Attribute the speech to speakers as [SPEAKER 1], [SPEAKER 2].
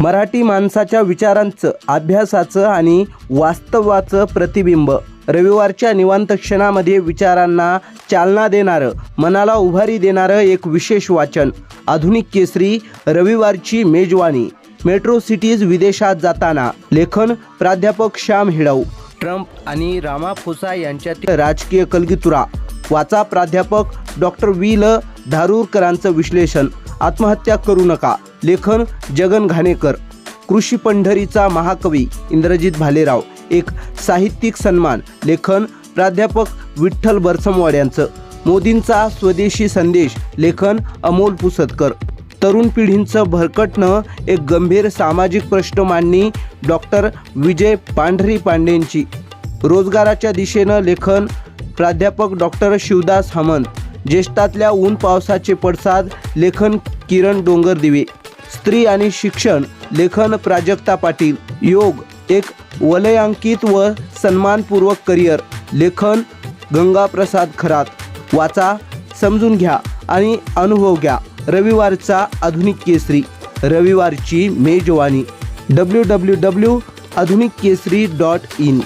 [SPEAKER 1] मराठी माणसाच्या विचारांचं अभ्यासाचं आणि वास्तवाचं प्रतिबिंब. रविवारच्या निवांत क्षणामध्ये विचारांना चालना देणारं मनाला उभारी देणारं एक विशेष वाचन. आधुनिक केसरी रविवारची मेजवानी. मेट्रो सिटीज विदेशात जाताना. लेखन प्राध्यापक श्याम हिडव. ट्रम्प आणि रामाफोसा यांच्यातील राजकीय कलगीतुरा. वाचा प्राध्यापक डॉक्टर वी ल धारूरकरांचं विश्लेषण. आत्महत्या करू नका. लेखन जगन घाणेकर कृषी पंढरीचा महाकवी इंद्रजित भालेराव एक साहित्यिक सन्मान लेखन प्राध्यापक विठ्ठल बरसमवाड यांचं मोदींचा स्वदेशी संदेश लेखन अमोल पुसदकर तरुण पिढींचं भरकटणं एक गंभीर सामाजिक प्रश्न मांडणी डॉक्टर विजय पांढरी पांडेंची. रोजगाराच्या दिशेनं लेखन प्राध्यापक डॉक्टर शिवदास हमंत ज्येष्ठातल्या ऊन पावसाचे पडसाद लेखन किरण डोंगरदिवे. स्त्री आणि शिक्षण लेखन प्राजक्ता पाटील योग एक वलयांकित व सन्मानपूर्वक करिअर लेखन गंगाप्रसाद खरात. वाचा समजून घ्या आणि अनुभव घ्या. रविवारचा आधुनिक केसरी. रविवारची मेजवानी. डब्ल्यू डब्ल्यू डब्ल्यू आधुनिक केसरी डॉट इन